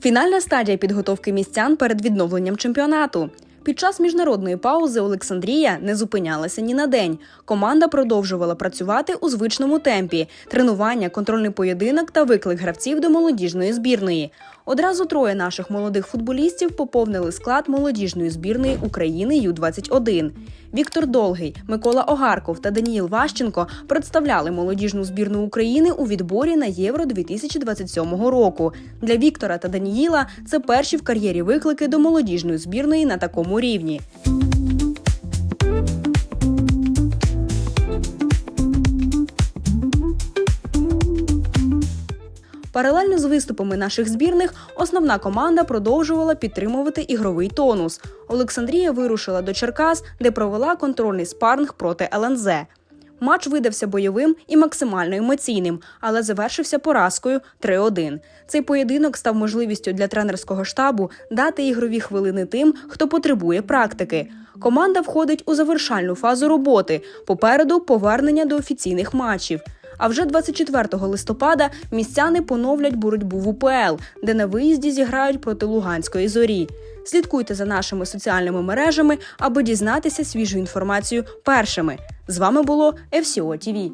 Фінальна стадія підготовки містян перед відновленням чемпіонату. Під час міжнародної паузи Олександрія не зупинялася ні на день. Команда продовжувала працювати у звичному темпі: тренування, контрольний поєдинок та виклик гравців до молодіжної збірної. Одразу троє наших молодих футболістів поповнили склад молодіжної збірної України Ю-21. Віктор Долгий, Микола Огарков та Даніїл Ващенко представляли молодіжну збірну України у відборі на Євро 2027 року. Для Віктора та Даніїла це перші в кар'єрі виклики до молодіжної збірної на такому рівні. Паралельно з виступами наших збірних, основна команда продовжувала підтримувати ігровий тонус. Олександрія вирушила до Черкас, де провела контрольний спарринг проти ЛНЗ. Матч видався бойовим і максимально емоційним, але завершився поразкою 3-1. Цей поєдинок став можливістю для тренерського штабу дати ігрові хвилини тим, хто потребує практики. Команда входить у завершальну фазу роботи. Попереду повернення до офіційних матчів. А вже 24 листопада містяни поновлять боротьбу в УПЛ, де на виїзді зіграють проти Луганської зорі. Слідкуйте за нашими соціальними мережами, аби дізнатися свіжу інформацію першими. З вами було FCO TV.